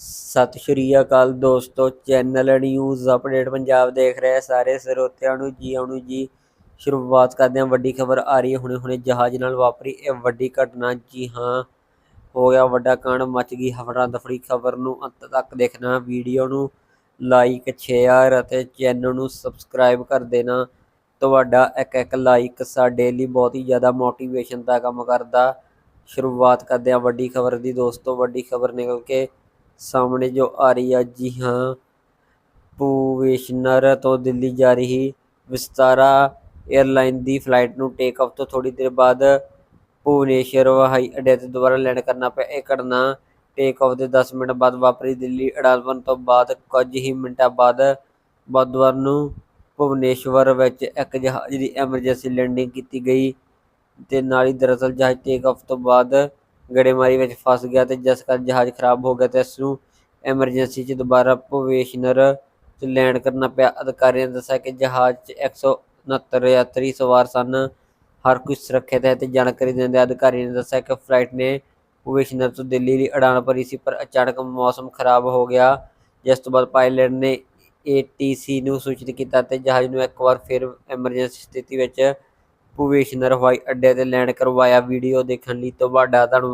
ਸਤਿ ਸ਼੍ਰੀ ਅਕਾਲ ਦੋਸਤੋ, channel news update Punjab ਦੇਖ ਰਹੇ ਸਾਰੇ ਸਰੋਤਿਆਂ ਨੂੰ ਜੀ, ਆਉਣ ਨੂੰ ਜੀ। ਸ਼ੁਰੂਆਤ ਕਰਦੇ ਹਾਂ, ਵੱਡੀ ਖਬਰ ਆ ਰਹੀ ਹੈ ਹੁਣੇ ਹੁਣੇ ਜਹਾਜ਼ ਨਾਲ ਵਾਪਰੀ ਇਹ ਵੱਡੀ ਘਟਨਾ। ਜੀ ਹਾਂ, ਹੋ ਗਿਆ ਵੱਡਾ ਕਾਂਡ, ਮਚ ਗਈ ਹਫੜਾ ਦਫੜੀ ਖਬਰ ਨੂੰ ਅੰਤ ਤੱਕ ਦੇਖਣਾ। ਵੀਡੀਓ ਨੂੰ ਲਾਈਕ ਸ਼ੇਅਰ ਅਤੇ ਚੈਨਲ ਨੂੰ ਸਬਸਕ੍ਰਾਈਬ ਕਰ ਦੇਣਾ। ਤੁਹਾਡਾ ਇੱਕ ਇੱਕ ਲਾਈਕ ਸਾਡੇ ਲਈ ਬਹੁਤ ਹੀ ਜ਼ਿਆਦਾ ਮੋਟੀਵੇਸ਼ਨ ਦਾ ਕੰਮ ਕਰਦਾ। ਸ਼ੁਰੂਆਤ ਕਰਦੇ ਹਾਂ ਵੱਡੀ ਖਬਰ ਦੀ ਦੋਸਤੋ, ਵੱਡੀ ਖਬਰ ਨਿਕਲ ਕੇ ਸਾਹਮਣੇ ਜੋ ਆ ਰਹੀ ਹੈ ਜੀ ਹਾਂ ਭੁਵਨੇਸ਼ਵਰ ਤੋਂ ਦਿੱਲੀ ਜਾ ਰਹੀ ਵਿਸਤਾਰਾ 에ਅਰਲਾਈਨ ਦੀ ਫਲਾਈਟ ਨੂੰ ਟੇਕ ਆਫ ਤੋਂ ਥੋੜੀ ਦੇਰ ਬਾਅਦ ਭੁਵਨੇਸ਼ਵਰ ਹਵਾਈ ਅੱਡੇ ਤੇ ਦੁਬਾਰਾ ਲੈਂਡ ਕਰਨਾ ਪਿਆ। ਇਹ ਘਟਨਾ ਟੇਕ ਆਫ ਦੇ 10 ਮਿੰਟ ਬਾਅਦ ਵਾਪਰੀ। ਦਿੱਲੀ ਅਡਾਲਵਨ ਤੋਂ ਬਾਅਦ ਕੁਝ ਹੀ ਮਿੰਟਾਂ ਬਾਅਦ ਬੁੱਧਵਾਰ ਨੂੰ ਭੁਵਨੇਸ਼ਵਰ ਵਿੱਚ ਇੱਕ ਜਹਾਜ਼ ਦੀ ਐਮਰਜੈਂਸੀ ਲੈਂਡਿੰਗ ਕੀਤੀ ਗਈ ਤੇ ਨਾਲ ਹੀ ਦਰਅਸਲ ਜਹਾਜ਼ ਟੇਕ ਆਫ ਤੋਂ ਬਾਅਦ ਗੜੇਮਾਰੀ ਵਿੱਚ ਫਸ ਗਿਆ ਤੇ ਜਿਸ ਕਾਰਨ ਜਹਾਜ਼ ਖਰਾਬ ਹੋ ਗਿਆ ਤੇ ਇਸ ਨੂੰ ਐਮਰਜੈਂਸੀ 'ਚ ਦੁਬਾਰਾ ਭੁਵਨੇਸ਼ਵਰ 'ਚ ਲੈਂਡ ਕਰਨਾ ਪਿਆ। ਅਧਿਕਾਰੀਆਂ ਨੇ ਦੱਸਿਆ ਕਿ ਜਹਾਜ਼ 'ਚ 169 ਯਾਤਰੀ ਸਵਾਰ ਸਨ। ਹਰ ਕੋਈ ਸੁਰੱਖਿਅਤ ਹੈ ਤੇ ਜਾਣਕਾਰੀ ਦਿੰਦੇ ਅਧਿਕਾਰੀ ਨੇ ਦੱਸਿਆ ਕਿ ਫਲਾਈਟ ਨੇ ਭੁਵਨੇਸ਼ਵਰ ਤੋਂ ਦਿੱਲੀ ਲਈ ਉਡਾਨ ਭਰੀ ਸੀ, ਪਰ ਅਚਾਨਕ ਮੌਸਮ ਖਰਾਬ ਹੋ ਗਿਆ। ਜਿਸ ਤੋਂ ਬਾਅਦ ਪਾਇਲਟ ਨੇ ਏਟੀਸੀ ਨੂੰ ਸੂਚਿਤ ਕੀਤਾ ਤੇ ਜਹਾਜ਼ ਨੂੰ ਇੱਕ ਵਾਰ ਫਿਰ ਐਮਰਜੈਂਸੀ ਸਥਿਤੀ ਵਿੱਚ ਭੁਵਨੇਸ਼ਵਰ ਹਵਾਈ ਅੱਡੇ ਤੇ ਲੈਂਡ ਕਰਵਾਇਆ। ਵੀਡੀਓ ਦੇਖਣ ਲਈ ਤੁਹਾਡਾ ਧੰਨਵਾਦ